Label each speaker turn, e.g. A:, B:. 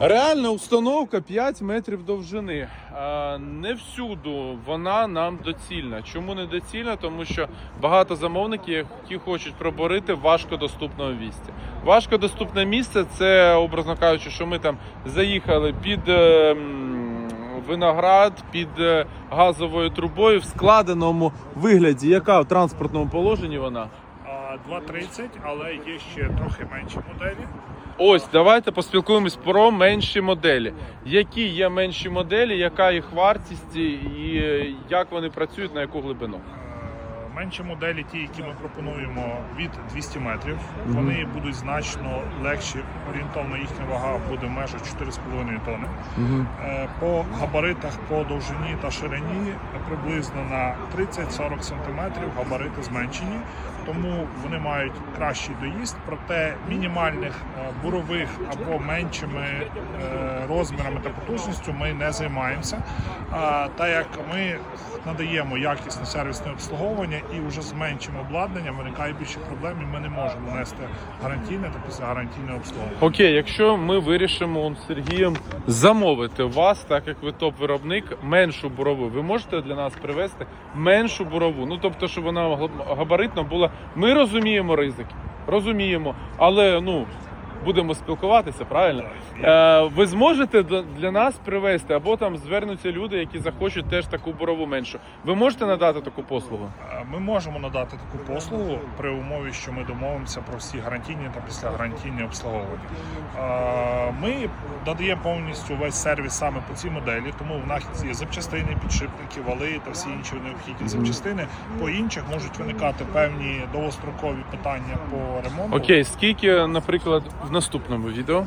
A: Реальна установка 5 метрів довжини. Не всюду вона нам доцільна. Чому не доцільна? Тому що багато замовників, які хочуть проборити в важкодоступному місці. Важкодоступне місце це, образно кажучи, що ми там заїхали під е, виноград, під е, газовою трубою в складеному вигляді. Яка в транспортному положенні вона?
B: А, 2.30, але є ще трохи менші моделі.
A: Ось, давайте поспілкуємось про менші моделі. Які є менші моделі, яка їх вартість і е, як вони працюють, на яку глибину?
B: Е, Менші моделі, ті, які ми пропонуємо від 200 метрів, вони будуть значно легші. Орієнтовно їхня вага буде межах 4,5 тонни. Е, По габаритах, по довжині та ширині приблизно на 30-40 см габарити зменшені, тому вони мають кращий доїзд, проте мінімальних е, бурових або меншими е, розмірами та потужністю ми не займаємося. Та як ми надаємо якісне сервісне обслуговування і вже з меншим обладнанням виникає більше проблем, і ми не можемо нести гарантійне та післягарантійне обслуговування.
A: Окей, якщо ми вирішимо з Сергієм замовити вас, так як ви топ-виробник, меншу бурову, ви можете для нас привезти меншу бурову. Ну тобто, щоб вона габ- габаритно була. Ми розуміємо ризики, розуміємо, але ну. Будемо спілкуватися, правильно? Е, ви зможете для нас привезти, або там звернуться люди, які захочуть теж таку борову меншу. Ви можете надати таку послугу?
B: Е, Ми можемо надати таку послугу при умові, що ми домовимося про всі гарантійні та післягарантійні обслуговування. Е, Ми додаємо повністю весь сервіс саме по цій моделі, тому в нас є запчастини, підшипники, вали та всі інші необхідні запчастини. По інших можуть виникати певні довгострокові питання по ремонту.
A: Окей, скільки, наприклад, в наступному відео